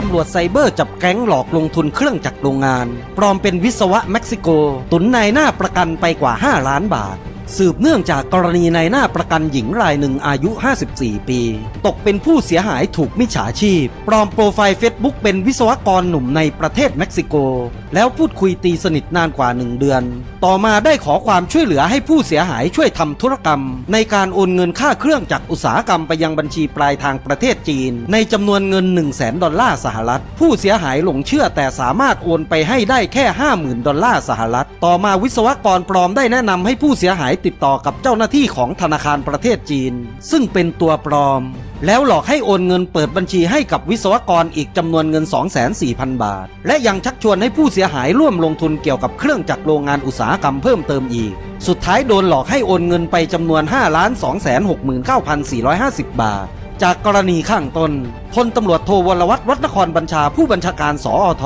ตำรวจไซเบอร์จับแก๊งหลอกลงทุนเครื่องจักรโรงงาน ปลอมเป็นวิศวะเม็กซิโก ตุนนายหน้าประกันไปกว่า 5 ล้านบาท สืบเนื่องจากกรณีในหน้าประกันหญิงรายหนึ่งอายุ 54 ปี ตกเป็นผู้เสียหายถูกมิจฉาชีพ ปลอมโปรไฟล์เฟซบุ๊กเป็นวิศวกรหนุ่มในประเทศเม็กซิโก แล้วพูดคุยตีสนิทนานกว่า 1 เดือน ต่อมาได้ขอความช่วยเหลือให้ผู้เสียหายช่วยทำธุรกรรม ในการโอนเงินค่าเครื่องจักอุตสาหกรรมไปยังบัญชีปลายทางประเทศจีน ในจำนวนเงิน 1 0 0 0 0แดอลลาร์สหรัฐ ผู้เสียหายหลงเชื่อแต่สามารถโอนไปให้ได้แค่ 50,000 ดอลลาร์สหรัฐ ต่อมาวิศวกรปลอมได้แนะนำให้ผู้เสียหายติดต่อกับเจ้าหน้าที่ของธนาคารประเทศจีน ซึ่งเป็นตัวปลอม แล้วหลอกให้โอนเงินเปิดบัญชีให้กับวิศวกรอีกจำนวนเงิน 2 4 0 0 0 บาท และยังชักชวนให้ผู้เสียหายร่วมลงทุนเกี่ยวกับเครื่องจักรโรงงานอุตสาหกรรมเพิ่มเติมอีก สุดท้ายโดนหลอกให้โอนเงินไปจำนวน 5 2 6 9 4 5 0 บาท จากกรณีข้างต้นพลตำรวจโทวรวัตรวัฒนครบัญชาผู้บัญชาการสออท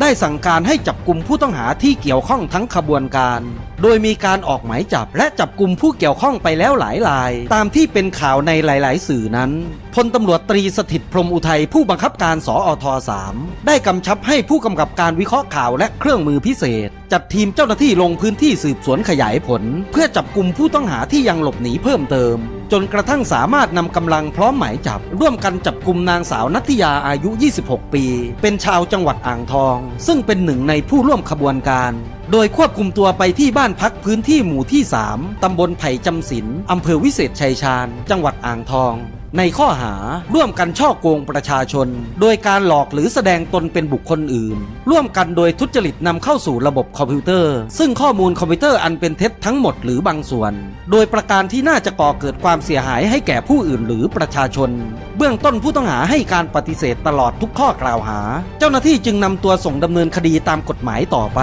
ได้สั่งการให้จับกลุ่มผู้ต้องหาที่เกี่ยวข้องทั้งขบวนการ โดยมีการออกหมายจับและจับกลุ่มผู้เกี่ยวข้องไปแล้วหลายราย ตามที่เป็นข่าวในหลาย ๆ สื่อนั้นพลตำรวจตรีสถิตพรมอุทัยผู้บังคับการสออท3ได้กำชับให้ผู้กำกับการวิเคราะห์ข่าวและเครื่องมือพิเศษ จัดทีมเจ้าหน้าที่ลงพื้นที่สืบสวนขยายผล เพื่อจับกลุ่มผู้ต้องหาที่ยังหลบหนีเพิ่มเติม จนกระทั่งสามารถนำกำลังพร้อมหมายจับ ร่วมกันจับกลุ่มนางสาวนัทยาอายุ 26 ปี เป็นชาวจังหวัดอ่างทอง ซึ่งเป็นหนึ่งในผู้ร่วมขบวนการโดยควบคุมตัวไปที่บ้านพักพื้นที่หมู่ที่ 3 ตำบลไผ่จำศิลอำเภอวิเศษชัยชาญ จังหวัดอ่างทอง ในข้อหาร่วมกันช่อโกงประชาชน โดยการหลอกหรือแสดงตนเป็นบุคคลอื่น ร่วมกันโดยทุจริตนำเข้าสู่ระบบคอมพิวเตอร์ ซึ่งข้อมูลคอมพิวเตอร์อันเป็นเท็จทั้งหมดหรือบางส่วน โดยประการที่น่าจะก่อเกิดความเสียหายให้แก่ผู้อื่นหรือประชาชน เบื้องต้นผู้ต้องหาให้การปฏิเสธตลอดทุกข้อกล่าวหา เจ้าหน้าที่จึงนำตัวส่งดำเนินคดีตามกฎหมายต่อไป